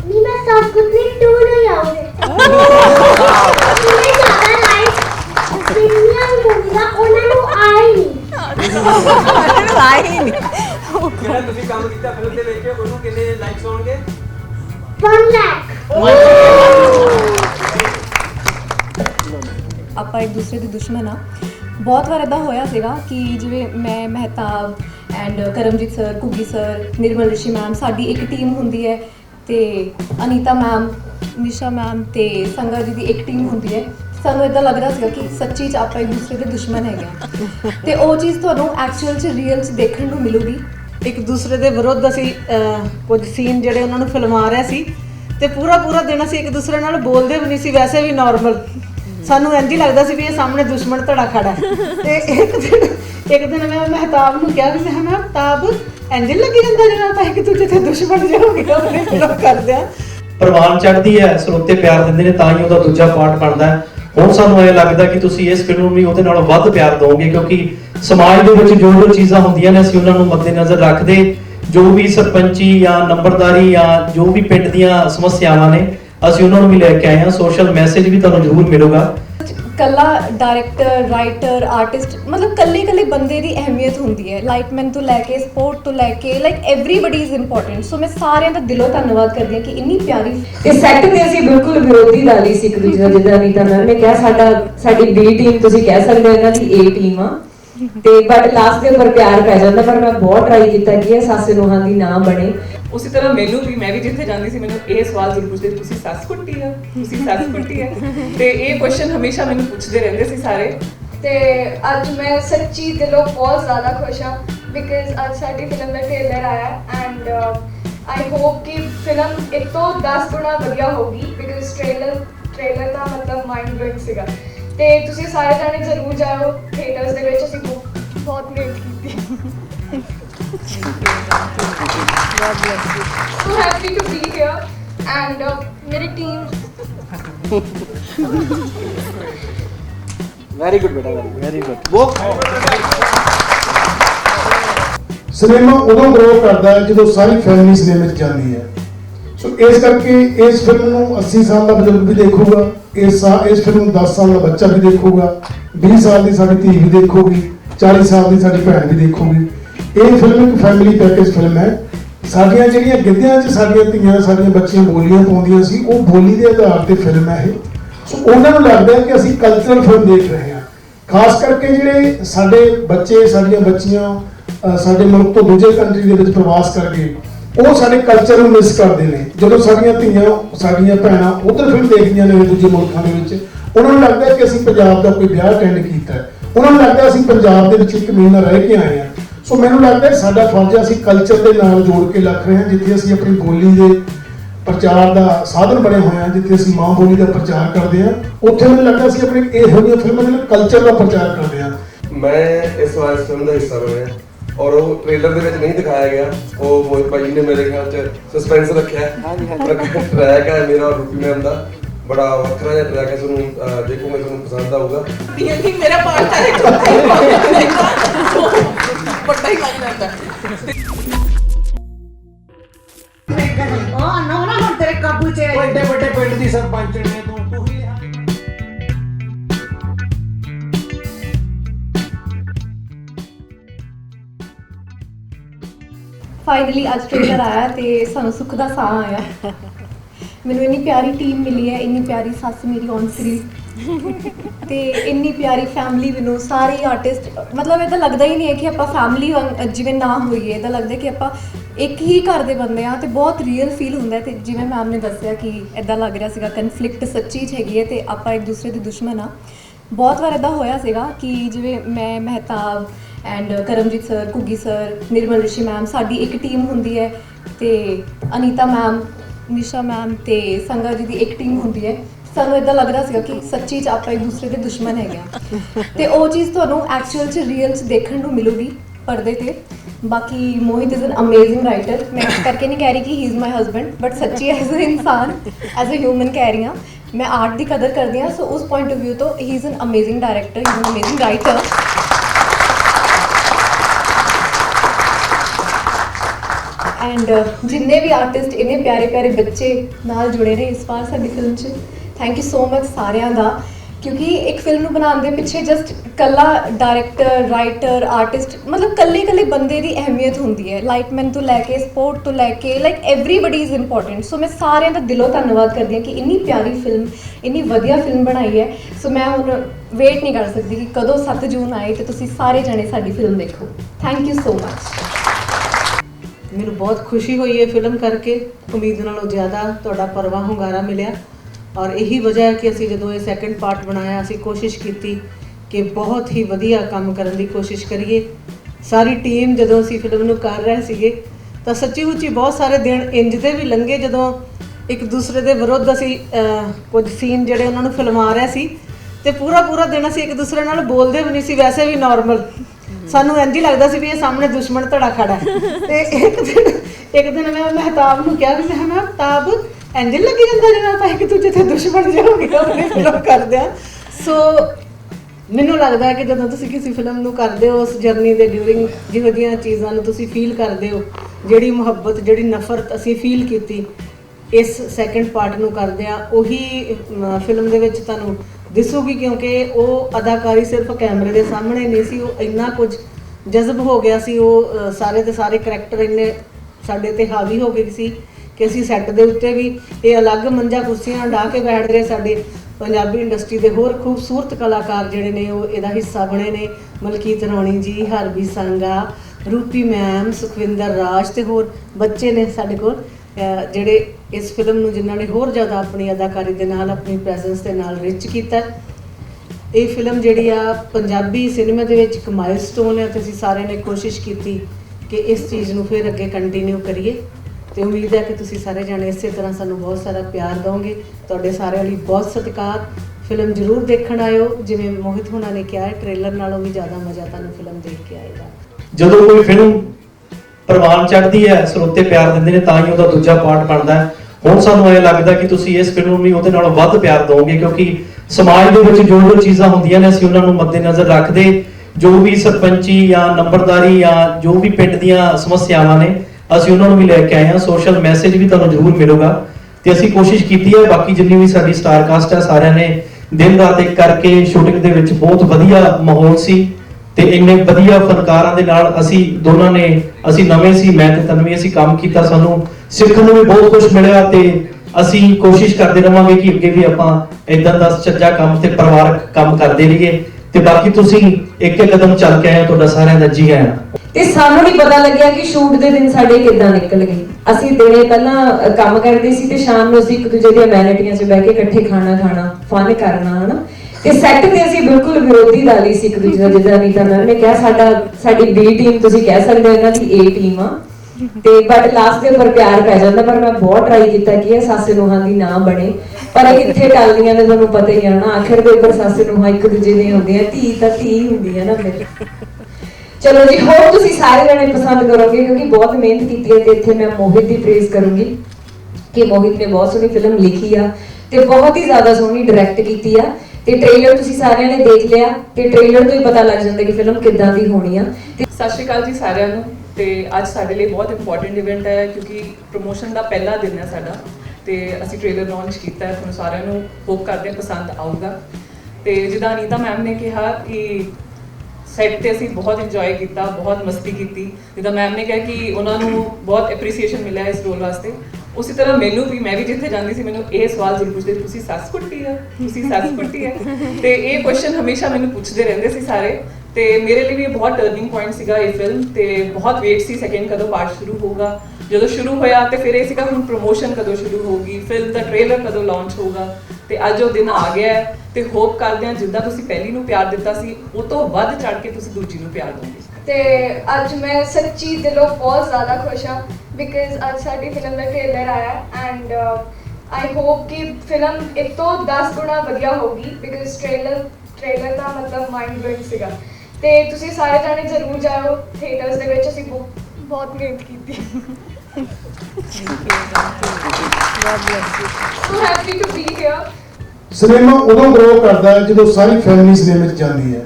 ਨਹੀਂ ਮੈਂ ਸਭ ਕੁਝ ਨਹੀਂ ਟੂ ਨੂੰ ਜਾਉਂਗੇ ਮੈਂ ਜ਼ਿਆਦਾ ਲਾਈਕ ਪ੍ਰੀਮੀਅਮ ਮੂਵੀ ਦਾ ਉਹਨਾਂ ਨੂੰ ਆਈ ਨਹੀਂ ਆਈ ਨਹੀਂ ਜਿਹੜਾ ਤੁਸੀਂ ਕੰਮ ਕੀਤਾ ਫਿਲਮ ਦੇ ਵਿੱਚ ਉਹਨੂੰ ਕਿੰਨੇ ਲਾਈਕਸ ਹੋਣਗੇ 1 ਲੱਖ ਆਪਾਂ ਇੱਕ ਦੂਸਰੇ ਦੇ ਦੁਸ਼ਮਣ ਆ ਬਹੁਤ ਵਾਰ ਇਦਾਂ ਹੋਇਆ ਸੀਗਾ ਕਿ ਜਿਵੇਂ ਮੈਂ Mehtab and Karamjit sir Kuggi sir Nirmal Rishi ma'am ਸਾਡੀ ਇੱਕ ਟੀਮ ਹੁੰਦੀ ਹੈ। ਤੇ ਅਨੀਤਾ ਮੈਮ ਨਿਸ਼ਾ ਮੈਮ ਤੇ ਸੰਗਾ ਜੀ ਦੀ ਇੱਕ ਟੀਮ ਹੁੰਦੀ ਹੈ। ਸਾਨੂੰ ਇਦਾਂ ਲੱਗਦਾ ਸੀਗਾ ਕਿ ਸੱਚੀ ਚ ਆਪਾਂ ਇੱਕ ਦੂਸਰੇ ਦੇ ਦੁਸ਼ਮਣ ਹੈਗੇ ਆ ਤੇ ਉਹ ਚੀਜ਼ ਤੁਹਾਨੂੰ ਐਕਚੁਅਲ ਚ ਰੀਅਲ ਚ ਦੇਖਣ ਨੂੰ ਮਿਲੂਗੀ। ਇੱਕ ਦੂਸਰੇ ਦੇ ਵਿਰੁੱਧ ਅਸੀਂ ਅਹ, ਕੁਝ ਸੀਨ ਜਿਹੜੇ ਉਹਨਾਂ ਨੂੰ ਫਿਲਮਾ ਰਹੇ ਸੀ ਤੇ ਪੂਰਾ ਪੂਰਾ ਦਿਨ ਅਸੀਂ ਇੱਕ ਦੂਸਰੇ ਨਾਲ ਬੋਲਦੇ ਵੀ ਨਹੀਂ ਸੀ ਵੈਸੇ ਵੀ ਨਾਰਮਲ ਸਾਨੂੰ ਇੰਝ ਹੀ ਲੱਗਦਾ ਸੀ ਵੀ ਇਹ ਸਾਹਮਣੇ ਦੁਸ਼ਮਣ ਧੜਾ ਖੜਾ ਹੈ। ਤੇ ਇੱਕ ਦਿਨ ਇੱਕ ਦਿਨ ਮੈਂ ਮਹਿਤਾਬ ਨੂੰ ਕਿਹਾ ਵੀ ਮੈਂ ਕਿਹਾ, ਮਹਿਤਾਬ ਇੰਝ ਲੱਗੀ ਜਾਂਦਾ ਜਿਵੇਂ ਆਪਾਂ ਇੱਕ ਦੂਜੇ ਦੇ ਦੁਸ਼ਮਣ ਜਿਹੇ ਹੋ ਗਏ ਆਪਣੇ ਫਿਲਮ ਕਰਦੇ ਆ ਪ੍ਰਵਾਨ ਚੜ੍ਹਦੀ ਹੈ, ਸਰੋਤੇ ਪਿਆਰ ਦਿੰਦੇ ਨੇ, ਤਾਂ ਹੀ ਉਹਦਾ ਦੂਜਾ ਪਾਰਟ ਬਣਦਾ ਹੈ। ਹੁਣ ਸਾਨੂੰ ਇਹ ਲੱਗਦਾ ਕਿ ਤੁਸੀਂ ਇਸ ਫਿਲਮ ਨੂੰ ਵੀ ਉਹਦੇ ਨਾਲੋਂ ਵੱਧ ਪਿਆਰ ਦਿਓਗੇ, ਕਿਉਂਕਿ ਸਮਾਜ ਦੇ ਵਿੱਚ ਜੋ ਜੋ ਚੀਜ਼ਾਂ ਹੁੰਦੀਆਂ ਨੇ, ਅਸੀਂ ਉਹਨਾਂ ਨੂੰ ਮੱਦੇਨਜ਼ਰ ਰੱਖਦੇ, ਜੋ ਵੀ ਸਰਪੰਚੀ ਜਾਂ ਨੰਬਰਦਾਰੀ ਜਾਂ ਜੋ ਵੀ ਪਿੰਡ ਦੀਆਂ ਸਮੱਸਿਆਵਾਂ ਨੇ, ਅਸੀਂ ਉਹਨਾਂ ਨੂੰ ਵੀ ਲੈ ਕੇ ਆਏ ਹਾਂ। ਸੋਸ਼ਲ ਮੈਸੇਜ ਵੀ ਤੁਹਾਨੂੰ ਜ਼ਰੂਰ ਮਿਲੂਗਾ। ਕੱਲਾ ਡਾਇਰੈਕਟਰ ਰਾਈਟਰ ਆਰਟਿਸਟ ਮਤਲਬ ਕੱਲੇ ਕੱਲੇ ਬੰਦੇ ਦੀ ਅਹਿਮੀਅਤ ਹੁੰਦੀ ਹੈ। ਲਾਈਟਮੈਨ ਤੋਂ ਲੈ ਕੇ ਸਪੋਰਟ ਤੋਂ ਲੈ ਕੇ like everybody is important so ਮੈਂ ਸਾਰਿਆਂ ਦਾ ਦਿਲੋਂ ਧੰਨਵਾਦ ਕਰਦੀ ਹਾਂ ਕਿ ਇੰਨੀ ਪਿਆਰੀ ਤੇ ਸੈੱਟ ਤੇ ਅਸੀਂ ਬਿਲਕੁਲ ਵਿਰੋਧੀ ਲਾ ਲਈ ਸੀ ਇੱਕ ਦੂਜੇ ਦਾ ਜਿੱਦਾਂ ਅਨੀਤਾ ਮੈਮ ਨੇ ਕਿਹਾ ਸਾਡਾ, ਸਾਡੀ ਬੀ ਟੀਮ ਤੁਸੀਂ ਕਹਿ ਸਕਦੇ ਹੋ ਇਹਨਾਂ ਦੀ ਏ ਟੀਮ ਆ। ਤੇ ਬਟ ਲਾਸਟ ਦੇ ਉੱਪਰ ਪਿਆਰ ਪੈ ਜਾਂਦਾ, ਪਰ ਮੈਂ ਬਹੁਤ ਟਰਾਈ ਕੀਤਾ ਕਿ ਇਹ ਸਾਸੇ ਨੂੰਹਾਂ ਦੀ ਨਾ ਬਣੇ। ਉਸੇ ਤਰ੍ਹਾਂ ਮੈਨੂੰ ਵੀ, ਮੈਂ ਵੀ ਜਿੱਥੇ ਜਾਂਦੀ ਸੀ, ਮੈਨੂੰ ਇਹ ਸਵਾਲ ਜ਼ਰੂਰ ਪੁੱਛਦੇ, ਤੁਸੀਂ ਸੱਸ ਕੁੱਟੀ ਆ? ਤੁਸੀਂ ਸੱਸ ਕੁੱਟੀ ਆ? ਤੇ ਇਹ ਕੁਐਸਚਨ ਹਮੇਸ਼ਾ ਮੈਨੂੰ ਪੁੱਛਦੇ ਰਹਿੰਦੇ ਸੀ ਸਾਰੇ। ਤੇ ਅੱਜ ਮੈਂ ਸੱਚੀ ਦਿਲੋਂ ਬਹੁਤ ਜ਼ਿਆਦਾ ਖੁਸ਼ ਹਾਂ ਬਿਕਾਜ਼ ਅੱਜ ਸਾਡੀ ਫਿਲਮ ਦਾ ਟ੍ਰੇਲਰ ਆਇਆ ਐਂਡ ਆਈ ਹੋਪ ਕਿ ਫਿਲਮ ਇੱਕ ਤੋਂ 10 ਗੁਣਾ ਵਧੀਆ ਹੋਗੀ ਬਿਕਾਜ਼ ਟ੍ਰੇਲਰ ਟ੍ਰੇਲਰ ਦਾ ਮਤਲਬ ਮਾਈਂਡ ਬਲੋਇੰਗ ਸੀਗਾ। ਤੇ ਤੁਸੀਂ ਸਾਰੇ ਜਾਣੇ ਜ਼ਰੂਰ ਜਾਓ ਥੀਏਟਰਸ ਦੇ ਵਿੱਚ ਅਸੀਂ ਬਹੁਤ ਬਹੁਤ ਮਿਹਨਤ ਕੀਤੀ। So happy to be here and uh, ਮੇਰੀ ਟੀਮ ਵੈਰੀ ਗੁੱਡ ਬੇਟਾ ਵੈਰੀ ਗੁੱਡ ਸਿਨੇਮਾ ਉਦੋਂ ਗਰੋ ਕਰਦਾ ਹੈ ਜਦੋਂ ਸਾਰੀ ਫੈਮਿਲੀ ਸਿਨੇਮੇ 'ਚ ਜਾਂਦੀ ਹੈ। ਸੋ ਇਸ ਕਰਕੇ ਇਸ ਫਿਲਮ ਨੂੰ 80 ਸਾਲ ਦਾ ਬਜ਼ੁਰਗ ਵੀ ਦੇਖੂਗਾ ਇਸ ਸਾ ਇਸ ਫਿਲਮ ਨੂੰ 10 ਸਾਲ ਦਾ ਬੱਚਾ ਵੀ ਦੇਖੂਗਾ 20 ਸਾਲ ਦੀ ਸਾਡੀ ਧੀ ਵੀ ਦੇਖੂਗੀ 40 ਸਾਲ ਦੀ ਸਾਡੀ ਭੈਣ ਵੀ ਦੇਖੂਗੀ। ਇਹ ਫਿਲਮ ਇੱਕ ਫੈਮਿਲੀ ਪੈਕੇਜ ਫਿਲਮ ਹੈ। ਸਾਡੀਆਂ ਜਿਹੜੀਆਂ ਗਿੱਧਿਆਂ 'ਚ ਸਾਡੀਆਂ ਧੀਆਂ, ਸਾਡੀਆਂ ਬੱਚੀਆਂ ਬੋਲੀਆਂ ਪਾਉਂਦੀਆਂ ਸੀ, ਉਹ ਬੋਲੀ ਦੇ ਆਧਾਰ ਤੇ ਫਿਲਮ ਹੈ ਇਹ। ਸੋ ਉਹਨਾਂ ਨੂੰ ਲੱਗਦਾ ਹੈ ਕਿ ਅਸੀਂ ਕਲਚਰਲ ਫਿਲਮ ਦੇਖ ਰਹੇ ਹਾਂ। ਖਾਸ ਕਰਕੇ ਜਿਹੜੇ ਸਾਡੇ ਬੱਚੇ, ਸਾਡੀਆਂ ਬੱਚੀਆਂ ਸਾਡੇ ਮੁਲਕ ਤੋਂ ਦੂਜੇ ਕੰਟਰੀ ਦੇ ਵਿੱਚ ਪ੍ਰਵਾਸ ਕਰਕੇ ਉਹ ਸਾਡੇ ਕਲਚਰ ਨੂੰ ਮਿਸ ਕਰਦੇ ਨੇ। ਜਦੋਂ ਸਾਡੀਆਂ ਧੀਆਂ, ਸਾਡੀਆਂ ਭੈਣਾਂ ਉਧਰ ਫਿਲਮ ਦੇਖਦੀਆਂ ਨੇ ਦੂਜੇ ਮੁਲਕਾਂ ਦੇ ਵਿੱਚ, ਉਹਨਾਂ ਨੂੰ ਲੱਗਦਾ ਕਿ ਅਸੀਂ ਪੰਜਾਬ ਦਾ ਕੋਈ ਵਿਆਹ ਅਟੈਂਡ ਕੀਤਾ ਉਹਨਾਂ ਨੂੰ ਲੱਗਦਾ ਅਸੀਂ ਪੰਜਾਬ ਦੇ ਵਿੱਚ ਇੱਕ ਮਹੀਨਾ ਰਹਿ ਕੇ ਆਏ ਹਾਂ। ਸੋ ਮੈਨੂੰ ਲੱਗਦਾ ਸਾਡਾ ਫਰਜ਼ ਹੈ ਅਸੀਂ ਕਲਚਰ ਦੇ ਨਾਲ ਜੋੜ ਕੇ ਰੱਖ ਰਹੇ ਹਾਂ ਜਿੱਥੇ ਅਸੀਂ ਆਪਣੀ ਬੋਲੀ ਦੇ ਪ੍ਰਚਾਰ ਦਾ ਸਾਧਨ ਬਣੇ ਹੋਏ ਹਾਂ ਜਿੱਥੇ ਅਸੀਂ ਮਾਂ ਬੋਲੀ ਦਾ ਪ੍ਰਚਾਰ ਕਰਦੇ ਹਾਂ। ਉੱਥੇ ਮੈਨੂੰ ਲੱਗਦਾ ਅਸੀਂ ਆਪਣੀ ਇਹੋ ਜਿਹੀਆਂ ਫਿਲਮਾਂ ਦੇ ਨਾਲ ਕਲਚਰ ਦਾ ਪ੍ਰਚਾਰ ਕਰਦੇ ਹਾਂ। ਮੈਂ ਇਸ ਵਾਰ ਇਸ ਫਿਲਮ ਦਾ ਹਿੱਸਾ ਬਣਿਆ ਔਰ ਉਹ ਟ੍ਰੇਲਰ ਦੇ ਵਿੱਚ ਨਹੀਂ ਦਿਖਾਇਆ ਗਿਆ। ਉਹ ਮੋਹਿਤ ਭਾਈ ਨੇ ਮੇਰੇ ਖਿਆਲ ਚ ਸਸਪੈਂਸ ਰੱਖਿਆ। ਹੈ ਟਰੈਕ ਹੈ ਮੇਰਾ ਰੂਪੀ ਮੈਮ ਦਾ। ਬੜਾ ਵੱਖਰਾ ਜਿਹਾ ਟਰੈਕ ਹੈ ਤੁਹਾਨੂੰ ਦੇਖੋਗੇ ਤੁਹਾਨੂੰ ਪਸੰਦ ਆਊਗਾ। ਇਹ ਮੇਰਾ ਪਾਰਟ ਹੈ। ਚੌਥਾ ਹੀ part ਵੱਡਾ ਹੀ ਲੱਗ ਜਾਂਦਾ। ਉਹ ਨਾ ਨਾ ਹੁਣ ਤੇਰੇ ਕਾਬੂ 'ਚ ਵੱਡੇ ਵੱਡੇ ਪਿੰਡ ਦੀ ਸਰਪੰਚ ਨੇ ਤੂੰ ਤੂੰ ਹੀ ਫਾਈਨਲੀ ਅੱਜ ਟ੍ਰੇਲਰ ਆਇਆ ਤੇ ਸਾਨੂੰ ਸੁੱਖ ਦਾ ਸਾਹ ਆਇਆ। ਮੈਨੂੰ ਇੰਨੀ ਪਿਆਰੀ ਟੀਮ ਮਿਲੀ ਹੈ ਇੰਨੀ ਪਿਆਰੀ ਸੱਸ ਮੇਰੀ ਔਨ ਸਕਰੀਨ ਤੇ ਇੰਨੀ ਪਿਆਰੀ ਫੈਮਿਲੀ ਮੈਨੂੰ, ਸਾਰੇ ਆਰਟਿਸਟ ਮਤਲਬ ਇਹ ਤਾਂ ਲੱਗਦਾ ਹੀ ਨਹੀਂ ਹੈ ਕਿ ਆਪਾਂ ਫੈਮਿਲੀ ਜਿਵੇਂ ਨਾ ਹੋਈਏ, ਇਹ ਤਾਂ ਲੱਗਦਾ ਕਿ ਆਪਾਂ ਇੱਕ ਹੀ ਘਰ ਦੇ ਬੰਦੇ ਆ ਤੇ ਬਹੁਤ ਰੀਅਲ ਫੀਲ ਹੁੰਦਾ ਹੈ ਤੇ ਜਿਵੇਂ ਮੈਮ ਨੇ ਦੱਸਿਆ ਕਿ ਇਦਾਂ ਲੱਗ ਰਿਹਾ ਸੀਗਾ ਕਨਫਲਿਕਟ ਸੱਚੀ ਚ ਹੈਗੀ ਹੈ ਤੇ ਆਪਾਂ ਇੱਕ ਦੂਸਰੇ ਦੇ ਦੁਸ਼ਮਣ ਆ ਬਹੁਤ ਵਾਰ ਇਦਾਂ ਹੋਇਆ ਸੀਗਾ ਕਿ ਜਿਵੇਂ ਮੈਂ Mehtab and Karamjit sir Kuggi sir Nirmal Rishi ma'am ਸਾਡੀ ਇੱਕ ਟੀਮ ਹੁੰਦੀ ਹੈ ਤੇ ਅਨੀਤਾ ਮੈਮ ਨਿਸ਼ਾ ਮੈਮ ਤੇ ਸੰਗਾ ਜੀ ਦੀ ਇੱਕ ਟੀਮ ਹੁੰਦੀ ਹੈ। ਸਾਨੂੰ ਇਦਾਂ ਲੱਗਦਾ ਸੀਗਾ ਕਿ ਸੱਚੀ ਚ ਆਪਾਂ ਇੱਕ ਦੂਸਰੇ ਦੇ ਦੁਸ਼ਮਣ ਹੈਗੇ ਆ। ਤੇ ਉਹ ਚੀਜ਼ ਤੁਹਾਨੂੰ ਐਕਚੁਅਲ ਚ ਰੀਅਲ ਚ ਦੇਖਣ ਨੂੰ ਮਿਲੂਗੀ ਪਰਦੇ ਤੇ। ਬਾਕੀ Mohit is an amazing writer ਮੈਂ ਇਸ ਕਰਕੇ ਨਹੀਂ ਕਹਿ ਰਹੀ ਕਿ he is my husband but ਸੱਚੀ ਐਜ਼ ਅ ਇਨਸਾਨ ਐਜ਼ ਅ ਹਿਊਮਨ ਕਹਿ ਰਹੀ ਹਾਂ। ਮੈਂ ਆਰਟ ਦੀ ਕਦਰ ਕਰਦੀ ਹਾਂ ਸੋ ਉਸ ਪੁਆਇੰਟ ਆਫ View ਤੋਂ he is an amazing director he is an amazing writer and ਜਿੰਨੇ ਵੀ ਆਰਟਿਸਟ ਇੰਨੇ ਪਿਆਰੇ ਪਿਆਰੇ ਬੱਚੇ ਨਾਲ ਜੁੜੇ ਨੇ ਇਸ ਵਾਰ ਸਾਡੀ ਫਿਲਮ 'ਚ। ਥੈਂਕ ਯੂ ਸੋ ਮਚ ਸਾਰਿਆਂ ਦਾ। ਕਿਉਂਕਿ ਇੱਕ ਫਿਲਮ ਨੂੰ ਬਣਾਉਣ ਦੇ ਪਿੱਛੇ ਜਸਟ ਕੱਲਾ ਡਾਇਰੈਕਟਰ ਰਾਈਟਰ ਆਰਟਿਸਟ ਮਤਲਬ ਕੱਲੇ ਕੱਲੇ ਬੰਦੇ ਦੀ ਅਹਿਮੀਅਤ ਹੁੰਦੀ ਹੈ। ਲਾਈਟਮੈਨ ਤੋਂ ਲੈ ਕੇ ਸਪੋਰਟ ਤੋਂ ਲੈ ਕੇ like everybody is important so ਮੈਂ ਸਾਰਿਆਂ ਦਾ ਦਿਲੋਂ ਧੰਨਵਾਦ ਕਰਦੀ ਹਾਂ ਕਿ ਇੰਨੀ ਪਿਆਰੀ ਫਿਲਮ ਇੰਨੀ ਵਧੀਆ ਫਿਲਮ ਬਣਾਈ ਹੈ। ਸੋ ਮੈਂ ਹੁਣ ਵੇਟ ਨਹੀਂ ਕਰ ਸਕਦੀ ਕਿ ਕਦੋਂ 7 ਜੂਨ ਆਏ ਤੇ ਤੁਸੀਂ ਸਾਰੇ ਜਣੇ ਸਾਡੀ ਫਿਲਮ ਦੇਖੋ। ਥੈਂਕ ਯੂ ਸੋ ਮਚ ਮੈਨੂੰ ਬਹੁਤ ਖੁਸ਼ੀ ਹੋਈ ਹੈ ਫਿਲਮ ਕਰਕੇ। ਉਮੀਦ ਨਾਲੋਂ ਜ਼ਿਆਦਾ ਤੁਹਾਡਾ ਪਰਵਾਹ ਹੁੰਗਾਰਾ ਮਿਲਿਆ। ਔਰ ਇਹੀ ਵਜ੍ਹਾ ਹੈ ਕਿ ਅਸੀਂ ਜਦੋਂ ਇਹ ਸੈਕੰਡ ਪਾਰਟ ਬਣਾਇਆ ਅਸੀਂ ਕੋਸ਼ਿਸ਼ ਕੀਤੀ ਕਿ ਬਹੁਤ ਹੀ ਵਧੀਆ ਕੰਮ ਕਰਨ ਦੀ ਕੋਸ਼ਿਸ਼ ਕਰੀਏ। ਸਾਰੀ ਟੀਮ ਜਦੋਂ ਅਸੀਂ ਫਿਲਮ ਨੂੰ ਕਰ ਰਹੇ ਸੀਗੇ ਤਾਂ ਸੱਚੀ ਮੁੱਚੀ ਬਹੁਤ ਸਾਰੇ ਦਿਨ ਇੰਜ ਦੇ ਵੀ ਲੰਘੇ ਜਦੋਂ ਇੱਕ ਦੂਸਰੇ ਦੇ ਵਿਰੁੱਧ ਅਸੀਂ ਕੁਝ ਸੀਨ ਜਿਹੜੇ ਉਹਨਾਂ ਨੂੰ ਫਿਲਮਾ ਰਹੇ ਸੀ। ਤੇ ਪੂਰਾ ਪੂਰਾ ਦਿਨ ਅਸੀਂ ਇੱਕ ਦੂਸਰੇ ਨਾਲ ਬੋਲਦੇ ਵੀ ਨਹੀਂ ਸੀ ਵੈਸੇ ਵੀ ਨਾਰਮਲ ਸਾਨੂੰ ਇੰਜ ਹੀ ਲੱਗਦਾ ਸੀ ਵੀ ਇਹ ਸਾਹਮਣੇ ਦੁਸ਼ਮਣ ਧੜਾ ਖੜਾ ਹੈ। ਤੇ ਇੱਕ ਦਿਨ ਇੱਕ ਦਿਨ ਮੈਂ ਮਹਿਤਾਬ ਨੂੰ ਕਿਹਾ ਵੀ ਮੈਂ ਕਿਹਾ, ਮਹਿਤਾਬ ਇੰਜ ਨੀ ਲੱਗੀ ਜਾਂਦਾ ਜਿਹੜਾ ਆਪਾਂ ਇੱਕ ਦੂਜੇ ਤੇ ਦੁਸ਼ਮਣ ਜਾਓਗੇ ਹੋ ਫਿਲਮ ਕਰਦੇ ਆ। ਸੋ ਮੈਨੂੰ ਲੱਗਦਾ ਹੈ ਕਿ ਜਦੋਂ ਤੁਸੀਂ ਕਿਸੇ ਫਿਲਮ ਨੂੰ ਕਰਦੇ ਹੋ, ਉਸ ਜਰਨੀ ਦੇ ਡਿਊਰਿੰਗ ਜਿਹੋ ਜਿਹੀਆਂ ਚੀਜ਼ਾਂ ਨੂੰ ਤੁਸੀਂ ਫੀਲ ਕਰਦੇ ਹੋ, ਜਿਹੜੀ ਮੁਹੱਬਤ, ਜਿਹੜੀ ਨਫ਼ਰਤ ਅਸੀਂ ਫੀਲ ਕੀਤੀ, ਇਸ ਸੈਕੰਡ ਪਾਰਟ ਨੂੰ ਕਰਦੇ ਆ, ਉਹੀ ਫਿਲਮ ਦੇ ਵਿੱਚ ਤੁਹਾਨੂੰ ਦਿਸੂਗੀ ਕਿਉਂਕਿ ਉਹ ਅਦਾਕਾਰੀ ਸਿਰਫ ਕੈਮਰੇ ਦੇ ਸਾਹਮਣੇ ਨਹੀਂ ਸੀ, ਉਹ ਇੰਨਾ ਕੁਝ ਜਜ਼ਬ ਹੋ ਗਿਆ ਸੀ, ਉਹ ਸਾਰੇ ਦੇ ਸਾਰੇ ਕਰੈਕਟਰ ਇੰਨੇ ਸਾਡੇ ਤੇ ਹਾਵੀ ਹੋ ਗਏ ਸੀ ਕਿ ਅਸੀਂ ਸੈੱਟ ਦੇ ਉੱਤੇ ਵੀ ਇਹ ਅਲੱਗ ਮੰਜਾ ਕੁਰਸੀਆਂ ਢਾ ਕੇ ਬੈਠ ਰਹੇ ਸਾਡੇ ਪੰਜਾਬੀ ਇੰਡਸਟਰੀ ਦੇ ਹੋਰ ਖੂਬਸੂਰਤ ਕਲਾਕਾਰ ਜਿਹੜੇ ਨੇ ਉਹ ਇਹਦਾ ਹਿੱਸਾ ਬਣੇ ਨੇ। ਮਲਕੀਤ ਰਾਣੀ ਜੀ, ਹਰਬੀ ਸੰਗਾ, ਰੂਪੀ ਮੈਮ, ਸੁਖਵਿੰਦਰ ਰਾਜ ਤੇ ਹੋਰ ਬੱਚੇ ਨੇ ਸਾਡੇ ਕੋਲ ਜਿਹੜੇ ਇਸ ਫਿਲਮ ਨੂੰ ਜਿਨ੍ਹਾਂ ਨੇ ਹੋਰ ਜ਼ਿਆਦਾ ਆਪਣੀ ਅਦਾਕਾਰੀ ਦੇ ਨਾਲ, ਆਪਣੀ ਪ੍ਰੈਜ਼ੈਂਸ ਦੇ ਨਾਲ ਰਿਚ ਕੀਤਾ। ਇਹ ਫਿਲਮ ਜਿਹੜੀ ਆ ਪੰਜਾਬੀ ਸਿਨੇਮਾ ਦੇ ਵਿੱਚ ਇੱਕ ਮਾਈਲਸਟੋਨ ਹੈ ਤੇ ਅਸੀਂ ਸਾਰਿਆਂ ਨੇ ਕੋਸ਼ਿਸ਼ ਕੀਤੀ ਕਿ ਇਸ ਚੀਜ਼ ਨੂੰ ਫਿਰ ਅੱਗੇ ਕੰਟੀਨਿਊ ਕਰੀਏ। ਤੇ ਉਮੀਦ ਹੈ ਕਿ ਤੁਸੀਂ ਸਾਰੇ ਜਾਣੇ ਇਸੇ ਤਰ੍ਹਾਂ ਸਾਨੂੰ ਬਹੁਤ ਸਾਰਾ ਪਿਆਰ ਦਿਓਗੇ ਤੁਹਾਡੇ ਸਾਰਿਆਂ ਲਈ ਬਹੁਤ ਸਤਿਕਾਰ। ਫਿਲਮ ਜ਼ਰੂਰ ਦੇਖਣ ਆਇਓ। ਜਿਵੇਂ ਮੋਹਿਤ ਹੋਣਾ ਨੇ ਕਿਹਾ ਹੈ, ਟ੍ਰੇਲਰ ਨਾਲੋਂ ਵੀ ਜ਼ਿਆਦਾ ਮਜ਼ਾ ਤੁਹਾਨੂੰ ਫਿਲਮ ਦੇਖ ਕੇ ਆਏਗਾ। ਜਦੋਂ ਕੋਈ ਫਿਲਮ ਪ੍ਰਵਾਨ ਚੜ੍ਹਦੀ ਹੈ, ਸਰੋਤੇ ਪਿਆਰ ਦਿੰਦੇ ਨੇ, ਤਾਂ ਹੀ ਉਹਦਾ ਦੂਜਾ ਪਾਰਟ ਬਣਦਾ ਹੈ। ਹੁਣ ਸਾਨੂੰ ਇਹ ਲੱਗਦਾ ਕਿ ਤੁਸੀਂ ਇਸ ਫਿਲਮ ਨੂੰ ਵੀ ਉਹਦੇ ਨਾਲੋਂ ਵੱਧ ਪਿਆਰ ਦਿਓਗੇ ਕਿਉਂਕਿ ਸਮਾਜ ਦੇ ਵਿੱਚ ਜੋ ਜੋ ਚੀਜ਼ਾਂ ਹੁੰਦੀਆਂ ਨੇ, ਅਸੀਂ ਉਹਨਾਂ ਨੂੰ ਮੱਦੇਨਜ਼ਰ ਰੱਖਦੇ। ਜੋ ਵੀ ਸਰਪੰਚੀ ਜਾਂ ਨੰਬਰਦਾਰੀ ਜਾਂ ਜੋ ਵੀ ਪਿੰਡ ਦੀਆਂ ਸਮੱਸਿਆਵਾਂ ਨੇ ਅਸੀਂ ਉਹਨਾਂ ਨੂੰ ਵੀ ਲੈ ਕੇ ਆਏ ਹਾਂ। ਸੋਸ਼ਲ ਮੈਸੇਜ ਵੀ ਤੁਹਾਨੂੰ ਜ਼ਰੂਰ ਮਿਲੂਗਾ। ਤੇ ਅਸੀਂ ਕੋਸ਼ਿਸ਼ ਕੀਤੀ ਹੈ, ਬਾਕੀ ਜਿੰਨੀ ਵੀ ਸਾਡੀ ਸਟਾਰ ਕਾਸਟ ਹੈ, ਸਾਰਿਆਂ ਨੇ ਦਿਨ ਰਾਤ ਇੱਕ ਕਰਕੇ ਸ਼ੂਟਿੰਗ ਦੇ ਵਿੱਚ ਬਹੁਤ ਵਧੀਆ ਮਾਹੌਲ ਸੀ ਤੇ ਇੰਨੇ ਵਧੀਆ ਫਨਕਾਰਾਂ ਦੇ ਨਾਲ ਅਸੀਂ ਦੋਨਾਂ ਨੇ, ਅਸੀਂ ਨਵੇਂ ਸੀ, ਮੈਂ ਤੇ ਤਨਵੀ ਅਸੀਂ ਕੰਮ ਕੀਤਾ ਸਾਨੂੰ, ਸਿੱਖਣ ਨੂੰ ਵੀ ਬਹੁਤ ਕੁਝ ਮਿਲਿਆ ਤੇ ਅਸੀਂ ਕੋਸ਼ਿਸ਼ ਕਰਦੇ ਰਵਾਂਗੇ ਕਿ ਅੱਗੇ ਵੀ ਆਪਾਂ ਇਦਾਂ ਦਾ ਸੱਚਾ ਕੰਮ ਤੇ ਪਰਿਵਾਰਕ ਕੰਮ ਕਰਦੇ ਰਹੀਏ। ਤੇ ਬਾਕੀ ਤੁਸੀਂ ਇੱਕ ਇੱਕ ਕਦਮ ਚੱਲ ਕੇ ਆਏ ਹੋ, ਤੁਹਾਡਾ ਸਾਰਿਆਂ ਦਾ ਜੀ ਆਇਆਂ ਤੇ ਸਾਨੂੰ ਨਹੀਂ ਪਤਾ ਲੱਗਿਆ ਕਿ ਸ਼ੂਟ ਦੇ ਦਿਨ ਸਾਡੇ ਕਿੱਦਾਂ ਨਿਕਲ ਗਏ। ਅਸੀਂ ਦਿਨੇ ਪਹਿਲਾਂ ਕੰਮ ਕਰਦੇ ਸੀ ਤੇ ਸ਼ਾਮ ਨੂੰ ਅਸੀਂ ਇੱਕ ਦੂਜੇ ਦੀਆਂ ਮੈਨਿਟੀਆਂ 'ਚ ਬਹਿ ਕੇ ਇਕੱਠੇ ਖਾਣਾ ਖਾਣਾ ਫਨ ਕਰਨਾ, ਹਨਾ? ਤੇ ਸੈੱਟ ਤੇ ਅਸੀਂ ਬਿਲਕੁਲ ਵਿਰੋਧੀ ਦਾਲੀ ਸੀ ਇੱਕ ਦੂਜੇ ਦਾ, ਜਿੱਦਾਂ ਅਨੀਤਾ ਮੈਮ ਨੇ ਕਿਹਾ ਸਾਡਾ, ਸਾਡੀ ਬੀ ਟੀਮ ਤੁਸੀਂ ਕਹਿ ਸਕਦੇ ਹੋ ਇਹਨਾਂ ਦੀ ਏ ਟੀਮ ਆ। ਤੇ ਬਟ ਲਾਸਟ ਦੇ ਉੱਪਰ ਪਿਆਰ ਪੈ ਜਾਂਦਾ, ਪਰ ਮੈਂ ਬਹੁਤ ਟਰਾਈ ਕੀਤਾ ਕਿ ਇਹ ਸਾਸੇ ਨੂੰਹਾਂ ਦੀ ਨਾ ਬਣੇ। ਪਰ ਕਿੱਥੇ ਟਲਦੀਆਂ ਨੇ ਤੁਹਾਨੂੰ ਪਤਾ ਹੀ ਆ ਨਾ, ਆਖਿਰ ਦੇ ਉੱਪਰ ਸਾਸੇ ਨੂੰਹਾਂ ਇੱਕ ਦੂਜੇ ਦੀਆਂ ਹੁੰਦੀਆਂ, ਧੀ ਤਾਂ ਧੀ ਹੁੰਦੀ ਹੈ ਨਾ ਮੇਰੇ ਚਲੋ ਜੀ ਹੋਪ ਤੁਸੀਂ ਸਾਰੇ ਜਣੇ ਪਸੰਦ ਕਰੋਗੇ, ਕਿਉਂਕਿ ਬਹੁਤ ਮਿਹਨਤ ਕੀਤੀ ਹੈ ਤੇ ਇੱਥੇ ਮੈਂ ਮੋਹਿਤ ਦੀ ਪ੍ਰੇਜ਼ ਕਰੂੰਗੀ ਕਿ ਮੋਹਿਤ ਨੇ ਬਹੁਤ ਸੋਹਣੀ ਫਿਲਮ ਲਿਖੀ ਆ ਤੇ ਬਹੁਤ ਹੀ ਜ਼ਿਆਦਾ ਸੋਹਣੀ ਡਾਇਰੈਕਟ ਕੀਤੀ ਆ। ਤੇ ਟ੍ਰੇਲਰ ਤੁਸੀਂ ਸਾਰਿਆਂ ਨੇ ਦੇਖ ਲਿਆ, ਤੇ ਟ੍ਰੇਲਰ ਤੋਂ ਹੀ ਪਤਾ ਲੱਗ ਜਾਂਦਾ ਕਿ ਫਿਲਮ ਕਿੱਦਾਂ ਦੀ ਹੋਣੀ ਆ। ਤੇ ਸਤਿ ਸ਼੍ਰੀ ਅਕਾਲ ਜੀ ਸਾਰਿਆਂ ਨੂੰ, ਤੇ ਅੱਜ ਸਾਡੇ ਲਈ ਬਹੁਤ ਇੰਪੋਰਟੈਂਟ ਇਵੈਂਟ ਹੈ, ਕਿਉਂਕਿ ਪ੍ਰੋਮੋਸ਼ਨ ਦਾ ਪਹਿਲਾ ਦਿਨ ਹੈ ਸਾਡਾ। ਤੇ ਅਸੀਂ ਟ੍ਰੇਲਰ ਲਾਂਚ ਕੀਤਾ ਹੈ, ਤੁਹਾਨੂੰ ਸਾਰਿਆਂ ਨੂੰ ਹੋਪ ਕਰਦੇ ਹਾਂ ਪਸੰਦ ਆਊਗਾ। ਤੇ ਜਿੱਦਾਂ ਅਨੀਤਾ ਮੈਮ ਨੇ ਕਿਹਾ ਕਿ ਸੈੱਟ ਤੇ ਅਸੀਂ ਬਹੁਤ ਇੰਜੋਏ ਕੀਤਾ, ਬਹੁਤ ਮਸਤੀ ਕੀਤੀ। ਜਿੱਦਾਂ ਮੈਮ ਨੇ ਕਿਹਾ ਕਿ ਉਹਨਾਂ ਨੂੰ ਬਹੁਤ ਐਪਰੀਸੀਏਸ਼ਨ ਮਿਲਿਆ ਇਸ ਰੋਲ ਵਾਸਤੇ। ਉਸੇ ਤਰ੍ਹਾਂ ਮੈਨੂੰ ਵੀ, ਮੈਂ ਵੀ ਜਿੱਥੇ ਜਾਂਦੀ ਸੀ, ਮੈਨੂੰ ਇਹ ਸਵਾਲ ਜ਼ਰੂਰ ਪੁੱਛਦੇ, ਤੁਸੀਂ ਸੱਸ ਕੁੱਟੀ ਆ? ਤੁਸੀਂ ਸੱਸ ਕੁੱਟੀ ਆ? ਤੇ ਇਹ ਕੁਐਸਚਨ ਹਮੇਸ਼ਾ ਮੈਨੂੰ ਪੁੱਛਦੇ ਰਹਿੰਦੇ ਸੀ ਸਾਰੇ। ਤੇ ਮੇਰੇ ਲਈ ਵੀ ਬਹੁਤ ਟਰਨਿੰਗ ਪੁਆਇੰਟ ਸੀਗਾ ਇਹ ਫਿਲਮ ਤੇ ਬਹੁਤ ਵੇਟ ਸੀ ਸੈਕਿੰਡ ਕਦੋਂ ਪਾਰਟ ਸ਼ੁਰੂ ਹੋਊਗਾ, ਜਦੋਂ ਸ਼ੁਰੂ ਹੋਇਆ ਤੇ ਫਿਰ ਇਹ ਸੀਗਾ ਹੁਣ ਪ੍ਰੋਮੋਸ਼ਨ ਕਦੋਂ ਸ਼ੁਰੂ ਹੋਊਗੀ ਫਿਲਮ ਦਾ ਟ੍ਰੇਲਰ ਕਦੋਂ ਲਾਂਚ ਹੋਊਗਾ, ਤੇ ਅੱਜ ਉਹ ਦਿਨ ਆ ਗਿਆ ਹੈ ਤੇ ਹੋਪ ਕਰਦੇ ਹਾਂ ਜਿੱਦਾਂ ਤੁਸੀਂ ਪਹਿਲੀ ਨੂੰ ਪਿਆਰ ਦਿੱਤਾ ਸੀ, ਉਹ ਤੋਂ ਵੱਧ ਚੜ ਕੇ ਤੁਸੀਂ ਦੂਜੀ ਨੂੰ ਪਿਆਰ ਦਿਓਗੇ। ਤੇ ਅੱਜ ਮੈਂ ਸੱਚੀ ਦਿਲੋਂ ਬਹੁਤ ਜ਼ਿਆਦਾ ਖੁਸ਼ ਹਾਂ ਬਿਕਾਜ਼ ਅੱਜ ਸਾਡੀ ਫਿਲਮ ਦਾ ਟ੍ਰੇਲਰ ਆਇਆ ਐਂਡ ਆਈ ਹੋਪ ਕਿ ਫਿਲਮ ਇੱਕ ਤੋਂ 10 ਗੁਣਾ ਵਧੀਆ ਹੋਗੀ ਬਿਕਾਜ਼ ਟ੍ਰੇਲਰ ਟ੍ਰੇਲਰ ਦਾ ਮਤਲਬ ਮਾਈਂਡ ਬਲੋਇੰਗ ਸੀਗਾ। ਤੇ ਤੁਸੀਂ ਸਾਰੇ ਜਾਣੇ ਜ਼ਰੂਰ ਜਾਓ ਥੀਏਟਰਸ ਦੇ ਵਿੱਚ, ਅਸੀਂ ਬਹੁਤ ਬਹੁਤ ਮਿਹਨਤ ਕੀਤੀ। So happy to be here cinema ਉਦੋਂ ਗਰੋ ਕਰਦਾ ਹੈ ਜਦੋਂ ਸਾਰੀ ਫੈਮਿਲੀ ਸਿਨੇਮੇ 'ਚ ਜਾਂਦੀ ਹੈ।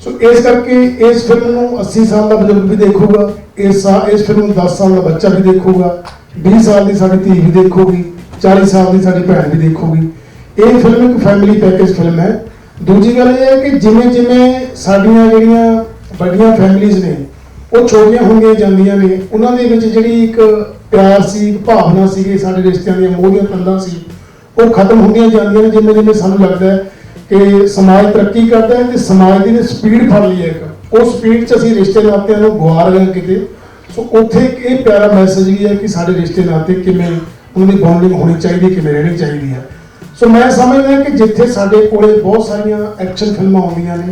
ਸੋ ਇਸ ਕਰਕੇ ਇਸ ਫਿਲਮ ਨੂੰ 80 ਸਾਲ ਦਾ ਬਜ਼ੁਰਗ ਵੀ ਦੇਖੂਗਾ, ਇਸ ਸਾ, ਇਸ ਫਿਲਮ ਨੂੰ 10 ਸਾਲ ਦਾ ਬੱਚਾ ਵੀ ਦੇਖੂਗਾ 20 ਸਾਲ ਦੀ ਸਾਡੀ ਧੀ ਵੀ ਦੇਖੂਗੀ 40 ਸਾਲ ਦੀ ਸਾਡੀ ਭੈਣ ਵੀ ਦੇਖੂਗੀ। ਇਹ ਫਿਲਮ ਇੱਕ ਫੈਮਿਲੀ ਪੈਕੇਜ ਫਿਲਮ ਹੈ। ਦੂਜੀ ਗੱਲ ਇਹ ਹੈ ਕਿ ਜਿਵੇਂ ਜਿਵੇਂ ਸਾਡੀਆਂ ਜਿਹੜੀਆਂ ਵੱਡੀਆਂ ਫੈਮਿਲੀਆਂ ਨੇ, ਉਹ ਛੋਟੀਆਂ ਹੁੰਦੀਆਂ ਜਾਂਦੀਆਂ ਨੇ, ਉਹਨਾਂ ਦੇ ਵਿੱਚ ਜਿਹੜੀ ਇੱਕ ਪਿਆਰ ਸੀ ਭਾਵਨਾ ਸੀ ਸਾਡੇ ਰਿਸ਼ਤਿਆਂ ਦੀਆਂ ਮੋਹ ਦੀਆਂ ਤੰਦਾਂ ਸੀ, ਉਹ ਖਤਮ ਹੁੰਦੀਆਂ ਜਾਂਦੀਆਂ ਨੇ, ਜਿਵੇਂ ਜਿਵੇਂ ਸਾਨੂੰ ਲੱਗਦਾ ਹੈ ਕਿ ਸਮਾਜ ਤਰੱਕੀ ਕਰਦਾ ਹੈ ਤੇ ਸਮਾਜ ਦੀ ਨੇ ਸਪੀਡ ਫੜ ਲਈ ਹੈ ਇੱਕ। ਉਹ ਸਪੀਡ 'ਚ ਅਸੀਂ ਰਿਸ਼ਤੇ ਨਾਤਿਆਂ ਨੂੰ ਗਵਾ ਰਹੇ ਹਾਂ ਕਿਤੇ। ਸੋ ਉੱਥੇ ਇੱਕ ਇਹ ਪਿਆਰਾ ਮੈਸੇਜ ਵੀ ਹੈ ਕਿ ਸਾਡੇ ਰਿਸ਼ਤੇ ਨਾਤੇ ਕਿਵੇਂ, ਉਹਨਾਂ ਦੀ ਬੌਂਡਿੰਗ ਹੋਣੀ ਚਾਹੀਦੀ ਕਿਵੇਂ ਰਹਿਣੀ ਚਾਹੀਦੀ ਹੈ। ਸੋ ਮੈਂ ਸਮਝਦਾ ਕਿ ਜਿੱਥੇ ਸਾਡੇ ਕੋਲੇ ਬਹੁਤ ਸਾਰੀਆਂ ਐਕਸ਼ਨ ਫਿਲਮਾਂ ਆਉਂਦੀਆਂ ਨੇ,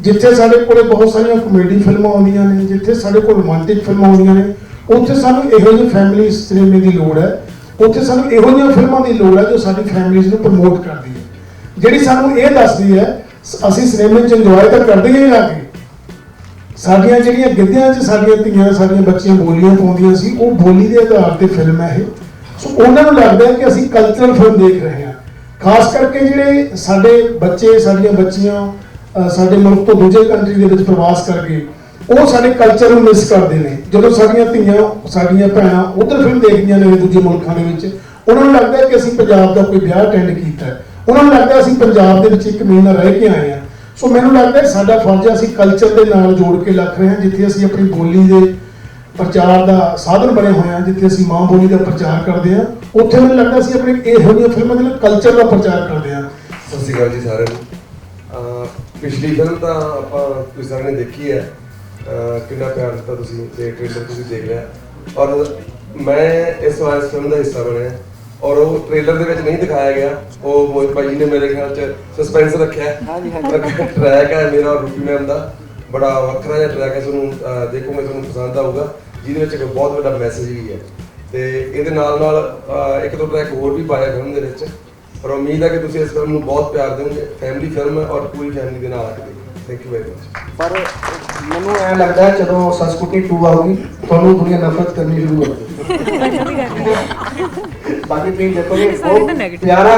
ਜਿੱਥੇ ਸਾਡੇ ਕੋਲੇ ਬਹੁਤ ਸਾਰੀਆਂ ਕਮੇਡੀ ਫਿਲਮਾਂ ਆਉਂਦੀਆਂ ਨੇ, ਜਿੱਥੇ ਸਾਡੇ ਕੋਲ ਰੋਮਾਂਟਿਕ ਫਿਲਮਾਂ ਆਉਂਦੀਆਂ ਨੇ, ਉੱਥੇ ਸਾਨੂੰ ਇਹੋ ਜਿਹੇ ਫੈਮਿਲੀ ਸਿਨੇਮੇ ਦੀ ਲੋੜ ਹੈ। ਉੱਥੇ ਸਾਨੂੰ ਇਹੋ ਜਿਹੀਆਂ ਫਿਲਮਾਂ ਦੀ ਲੋੜ ਹੈ ਜੋ ਸਾਡੀ ਫੈਮਿਲੀਜ਼ ਨੂੰ ਪ੍ਰਮੋਟ ਕਰਦੀ ਹੈ। ਜਿਹੜੀ ਸਾਨੂੰ ਇਹ ਦੱਸਦੀ ਹੈ ਸ- ਅਸੀਂ ਸਿਨੇਮੇ 'ਚ ਇੰਜੋਏ ਤਾਂ ਕਰਦੇ ਹੀ ਆ ਕੇ ਸਾਡੀਆਂ ਜਿਹੜੀਆਂ ਗਿੱਧਿਆਂ 'ਚ ਸਾਡੀਆਂ ਧੀਆਂ, ਸਾਡੀਆਂ ਬੱਚੀਆਂ ਬੋਲੀਆਂ ਪਾਉਂਦੀਆਂ ਸੀ, ਉਹ ਬੋਲੀ ਦੇ ਆਧਾਰ ਤੇ ਫਿਲਮ ਹੈ ਇਹ। ਸੋ ਉਹਨਾਂ ਨੂੰ ਲੱਗਦਾ ਹੈ ਕਿ ਅਸੀਂ ਕਲਚਰਲ ਫਿਲਮ ਦੇਖ ਰਹੇ ਹਾਂ। ਖਾਸ ਕਰਕੇ ਜਿਹੜੇ ਸਾਡੇ ਬੱਚੇ, ਸਾਡੀਆਂ ਬੱਚੀਆਂ ਸਾਡੇ ਮੁਲਕ ਤੋਂ ਦੂਜੇ ਕੰਟਰੀ ਦੇ ਵਿੱਚ ਪ੍ਰਵਾਸ ਕਰਕੇ, ਉਹ ਸਾਡੇ ਕਲਚਰ ਨੂੰ ਮਿਸ ਕਰਦੇ ਨੇ। ਜਦੋਂ ਸਾਡੀਆਂ ਧੀਆਂ, ਸਾਡੀਆਂ ਭੈਣਾਂ ਉਧਰ ਫਿਲਮ ਦੇਖਦੀਆਂ ਨੇ ਦੂਜੇ ਮੁਲਕਾਂ ਦੇ ਵਿੱਚ, ਉਹਨਾਂ ਨੂੰ ਲੱਗਦਾ ਕਿ ਅਸੀਂ ਪੰਜਾਬ ਦਾ ਕੋਈ ਵਿਆਹ ਅਟੈਂਡ ਕੀਤਾ ਉਹਨਾਂ ਨੂੰ ਲੱਗਦਾ ਅਸੀਂ ਪੰਜਾਬ ਦੇ ਵਿੱਚ ਇੱਕ ਮਹੀਨਾ ਰਹਿ ਕੇ ਆਏ ਹਾਂ। ਸੋ ਮੈਨੂੰ ਲੱਗਦਾ ਸਾਡਾ ਫਰਜ਼ ਹੈ ਅਸੀਂ ਕਲਚਰ ਦੇ ਨਾਲ ਜੋੜ ਕੇ ਰੱਖ ਰਹੇ ਹਾਂ, ਜਿੱਥੇ ਅਸੀਂ ਆਪਣੀ ਬੋਲੀ ਦੇ ਪ੍ਰਚਾਰ ਦਾ ਸਾਧਨ ਬਣੇ ਹੋਏ ਹਾਂ ਜਿੱਥੇ ਅਸੀਂ ਮਾਂ ਬੋਲੀ ਦਾ ਪ੍ਰਚਾਰ ਕਰਦੇ ਹਾਂ ਉੱਥੇ ਮੈਨੂੰ ਲੱਗਦਾ ਅਸੀਂ ਆਪਣੀ ਇਹੋ ਜਿਹੀਆਂ ਫਿਲਮਾਂ ਦੇ ਨਾਲ ਕਲਚਰ ਦਾ ਪ੍ਰਚਾਰ ਕਰਦੇ ਹਾਂ ਸਤਿ ਸ਼੍ਰੀ ਅਕਾਲ ਜੀ ਸਾਰਿਆਂ ਨੂੰ। ਪਿਛਲੀ ਫਿਲਮ ਤਾਂ ਆਪਾਂ ਤੁਸੀਂ ਸਾਰਿਆਂ ਨੇ ਦੇਖੀ ਹੈ। ਕਿੰਨਾ ਪਿਆਰ ਦਿੱਤਾ ਤੁਸੀਂ ਤੇ ਟ੍ਰੇਲਰ ਤੁਸੀਂ ਦੇਖ ਲਿਆ। ਔਰ ਮੈਂ ਇਸ ਵਾਰ ਇਸ ਫਿਲਮ ਦਾ ਹਿੱਸਾ ਬਣਿਆ। ਔਰ ਉਹ ਟ੍ਰੇਲਰ ਦੇ ਵਿੱਚ ਨਹੀਂ ਦਿਖਾਇਆ ਗਿਆ। ਉਹ ਮੋਹਿਤ ਭਾਈ ਨੇ ਮੇਰੇ ਖਿਆਲ ਚ ਸਸਪੈਂਸ ਰੱਖਿਆ। ਹਾਂਜੀ ਹਾਂਜੀ। ਟਰੈਕ ਹੈ ਮੇਰਾ ਰੂਪੀ ਮੈਮ ਦਾ। ਬੜਾ ਵੱਖਰਾ ਜਿਹਾ ਟਰੈਕ ਹੈ ਤੁਹਾਨੂੰ ਅਹ ਦੇਖੋਗੇ ਤੁਹਾਨੂੰ ਪਸੰਦ ਆਊਗਾ ਜਿਹਦੇ ਵਿੱਚ ਇੱਕ ਬਹੁਤ ਵੱਡਾ ਮੈਸੇਜ ਵੀ ਹੈ। ਤੇ ਇਹਦੇ ਨਾਲ ਨਾਲ ਅਹ ਇੱਕ ਦੋ ਟਰੈਕ ਹੋਰ ਵੀ ਪਾਇਆ ਫਿਲਮ ਦੇ ਵਿੱਚ। ਪਰ ਉਮੀਦ ਹੈ ਕਿ ਤੁਸੀਂ ਇਸ ਫਿਲਮ ਨੂੰ ਬਹੁਤ ਪਿਆਰ ਦਿਓਗੇ ਫੈਮਿਲੀ ਫਿਲਮ ਹੈ ਔਰ ਪੂਰੀ ਫੈਮਿਲੀ ਦੇ ਨਾਲ ਆ ਕੇ ਦੇਖੋ। ਥੈਂਕ ਯੂ ਵੈਰੀ ਮਚ ਪਰ ਮੈਨੂੰ ਐ ਲੱਗਦਾ ਹੈ ਜਦੋਂ ਸੰਸਕ੍ਰਿਤੀ 2 ਆਊਗੀ ਤੁਹਾਨੂੰ ਦੁਨੀਆ ਨਫ਼ਰਤ ਕਰਨੀ ਸ਼ੁਰੂ ਕਰ ਦੇਗੀ ਬਾਕੀ ਤੁਸੀਂ ਦੇਖੋਗੇ ਬਹੁਤ ਪਿਆਰਾ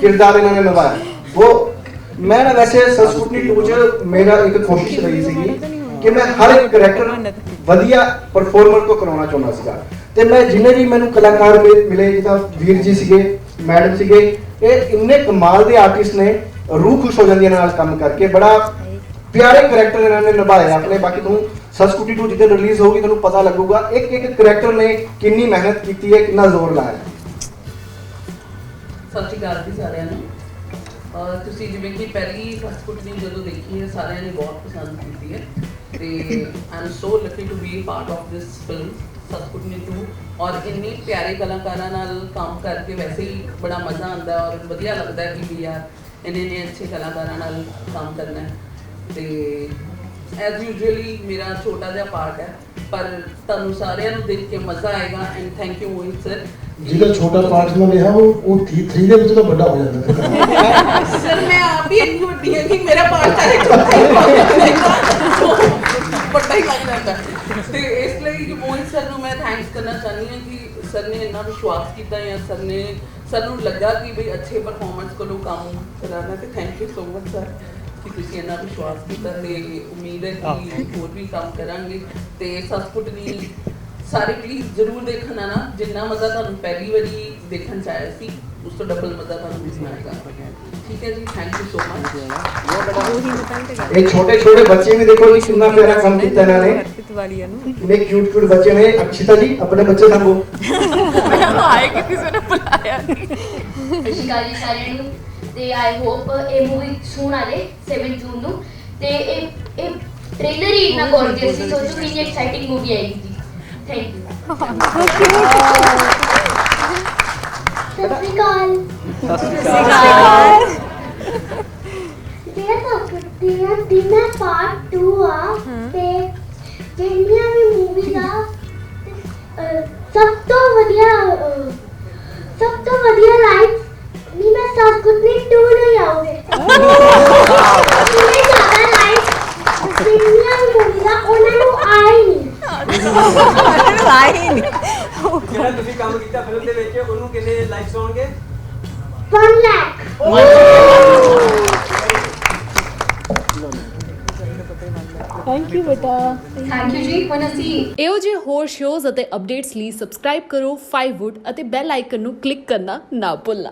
ਕਿਰਦਾਰ ਇਹਨਾਂ ਨੇ ਨਿਭਾਇਆ। ਉਹ ਮੈਂ ਨਾ ਵੈਸੇ ਸੰਸਕ੍ਰਿਤੀ 2 ਮੇਰਾ ਇੱਕ ਕੋਸ਼ਿਸ਼ ਰਹੀ ਸੀਗੀ ਕਿ ਮੈਂ ਹਰ ਇੱਕ ਕਰੈਕਟਰ ਵਧੀਆ ਪਰਫਾਰਮਰ ਤੋਂ ਕਰਾਉਣਾ ਚਾਹੁੰਦਾ ਸੀਗਾ। ਤੇ ਮੈਂ ਜਿੰਨੇ ਵੀ ਮੈਨੂੰ ਕਲਾਕਾਰ ਮਿਲੇ, ਜਿੱਦਾਂ ਵੀਰ ਜੀ ਸੀਗੇ, ਮੈਡਮ ਸੀਗੇ, ਇਹ ਇੰਨੇ ਕਮਾਲ ਦੇ ਆਰਟਿਸਟ ਨੇ, ਰੂਹ ਖੁਸ਼ ਹੋ ਜਾਂਦੀ ਹੈ ਨਾਲ ਕੰਮ ਕਰਕੇ, ਬੜਾ ਪਿਆਰੇ ਕਰੈਕਟਰ ਇਹਨਾਂ ਨੇ ਨਿਭਾਏ ਆਪਣੇ। ਬਾਕੀ ਤੁਹਾਨੂੰ ਸੰਸਕ੍ਰਿਤੀ 2 ਜਿੱਦਾਂ ਰਿਲੀਜ਼ ਹੋਊਗੀ ਤੁਹਾਨੂੰ ਪਤਾ ਲੱਗੂਗਾ, ਇੱਕ ਇੱਕ ਕਰੈਕਟਰ ਨੇ ਕਿੰਨੀ ਮਿਹਨਤ ਕੀਤੀ ਹੈ, ਕਿੰਨਾ ਜ਼ੋਰ ਲਾਇਆ ਸਤਿ ਸ਼੍ਰੀ ਅਕਾਲ ਜੀ ਸਾਰਿਆਂ ਨੂੰ। ਤੁਸੀਂ ਜਿਵੇਂ ਕਿ ਪਹਿਲੀ ਫਸਟ ਕੁਟਨੀ ਜਦੋਂ ਦੇਖੀ ਹੈ, ਸਾਰਿਆਂ ਨੇ ਬਹੁਤ ਪਸੰਦ ਕੀਤੀ ਹੈ ਤੇ I am so lucky to be part of this film first Kuttni 2 ਔਰ ਇੰਨੇ ਪਿਆਰੇ ਕਲਾਕਾਰਾਂ ਨਾਲ ਕੰਮ ਕਰਕੇ ਵੈਸੇ ਹੀ ਬੜਾ ਮਜ਼ਾ ਆਉਂਦਾ ਔਰ ਵਧੀਆ ਲੱਗਦਾ ਕਿ ਵੀ ਯਾਰ ਇੰਨੇ ਇੰਨੇ ਅੱਛੇ ਕਲਾਕਾਰਾਂ ਨਾਲ ਕੰਮ ਕਰਨਾ ਹੈ ਤੇ ਐਜ਼ ਯੂਜੂਅਲੀ ਮੇਰਾ ਛੋਟਾ ਜਿਹਾ ਪਾਰਟ ਹੈ ਪਰ ਤੁਹਾਨੂੰ ਸਾਰਿਆਂ ਨੂੰ ਦੇਖ ਕੇ ਮਜ਼ਾ ਆਏਗਾ and thank you Mohit sir ਜਿਹਦਾ ਛੋਟਾ ਪਾਰਟ ਮੈਂ ਲਿਆ ਉਹ ਉਹ 3 ਦੇ ਵਿੱਚ ਤਾਂ ਵੱਡਾ ਹੋ ਜਾਂਦਾ ਫਿਰ ਸਰ ਮੈਂ ਆਪ ਹੀ ਇੰਨੀ ਵੱਡੀ ਹਾਂ ਕਿ ਮੇਰਾ ਪਾਰਟ ਚਾਹੇ ਛੋਟਾ ਹੀ ਹੋਵੇ ਵੱਡਾ ਹੀ ਲੱਗ ਜਾਂਦਾ ਹੈ। ਤੇ ਇਸ ਲਈ ਕਿ ਮੋਹਿਤ ਸਰ ਨੂੰ ਮੈਂ ਥੈਂਕਸ ਕਰਨਾ ਚਾਹੁੰਦੀ ਹਾਂ ਕਿ ਸਰ ਨੇ ਇੰਨਾ ਵਿਸ਼ਵਾਸ ਕੀਤਾ ਜਾਂ ਸਰ ਨੇ ਸਾਨੂੰ ਲੱਗਾ ਕਿ ਬਈ ਅੱਛੇ ਪਰਫਾਰਮੈਂਸ ਕੋਲੋਂ ਕੰਮ ਕਰਾਉਣਾ ਤੇ thank you so much sir ਕਿ ਤੁਸੀਂ ਇੰਨਾ ਵਿਸ਼ਵਾਸ ਕੀਤਾ ਤੇ ਉਮੀਦ ਹੈ ਕਿ ਹੋਰ ਵੀ ਕੰਮ ਕਰਾਂਗੇ ਤੇ ਸਸਪੁੱਟ ਨਹੀਂ ਸਾਰੇ ਪਲੀਜ਼ ਜ਼ਰੂਰ ਦੇਖਣ ਆਣਾ ਜਿੰਨਾ ਮਜ਼ਾ ਤੁਹਾਨੂੰ ਪਹਿਲੀ ਵਾਰੀ ਦੇਖਣ ਚ ਆਇਆ ਸੀ ਉਸ ਤੋਂ ਡਬਲ ਮਜ਼ਾ ਤੁਹਾਨੂੰ ਇਸ ਆਏਗਾ ਠੀਕ ਹੈ ਜੀ ਥੈਂਕ ਯੂ ਸੋ ਮਚ ਇਹ ਛੋਟੇ ਛੋਟੇ ਬੱਚੇ ਵੀ ਦੇਖੋ ਜੀ ਕਿੰਨਾ ਪਿਆਰਾ ਕੰਮ ਕੀਤਾ ਇਹਨਾਂ ਨੇ। ਕਿੰਨੇ ਕਿਊਟ ਕਿਊਟ ਬੱਚੇ ਨੇ। ਅਕਸ਼ਿਤਾ ਜੀ ਆਪਣੇ ਬੱਚੇ ਸੰਭੋ ਆਏ ਕਿ ਕਿਸੇ ਨੇ ਬੁਲਾਇਆ ਨਹੀਂ ਸਤਿ ਸ਼੍ਰੀ ਅਕਾਲ ਜੀ ਸਾਰਿਆਂ ਨੂੰ ਤੇ ਆਈ ਹੋਪ ਇਹ ਮੂਵੀ ਸੂਨ ਆ ਜੇ 7 ਜੂਨ ਨੂੰ। ਤੇ ਇਹ ਇਹ ਟ੍ਰੇਲਰ ਹੀ ਇੰਨਾ ਗੋਰਜੀਅਸ ਸੀ ਸੋਚੋ ਕਿੰਨੀ ਐਕਸਾਈਟਿੰਗ ਮੂਵੀ ਆਏਗੀ ਜੀ ਥੈਂਕ ਯੂ ਸਤਿ ਸ਼੍ਰੀ ਅਕਾਲ ਜਿਹੜਾ ਤੱਕਦੀਆਂ ਦਿਨਾਂ ਪਾਰਟ 2 ਆ ਤੇ ਜਿਹੜੀਆਂ ਵੀ ਆ ਅਹ, ਸਭ ਤੋਂ ਵਧੀਆ ਸਭ ਤੋਂ ਵਧੀਆ ਲਾਈਫ ਨਹੀਂ ਮੈਂ ਸਭ ਕੁਝ ਨਹੀਂ ਟੂ ਨਹੀਂ ਉਹਨਾਂ ਨੂੰ ਆਏ ਨਹੀਂ ਜਿਹੜਾ ਤੁਸੀਂ ਕੰਮ ਕੀਤਾ ਫਿਲਮ ਦੇ ਵਿੱਚ ਉਹਨੂੰ ਕਿੰਨੇ ਲਾਈਕਸ ਆਉਣਗੇ 1 ਲੱਖ ਥੈਂਕ ਯੂ ਬੇਟਾ ਥੈਂਕ ਯੂ ਜੀ ਹੁਣ ਅਸੀਂ ਇਹੋ ਜਿਹੇ ਹੋਰ ਸ਼ੋਜ਼ ਅਤੇ ਅਪਡੇਟਸ ਲਈ ਸਬਸਕ੍ਰਾਈਬ ਕਰੋ 5wood ਅਤੇ ਬੈਲ ਆਈਕਨ ਨੂੰ ਕਲਿੱਕ ਕਰਨਾ ਨਾ ਭੁੱਲਣਾ।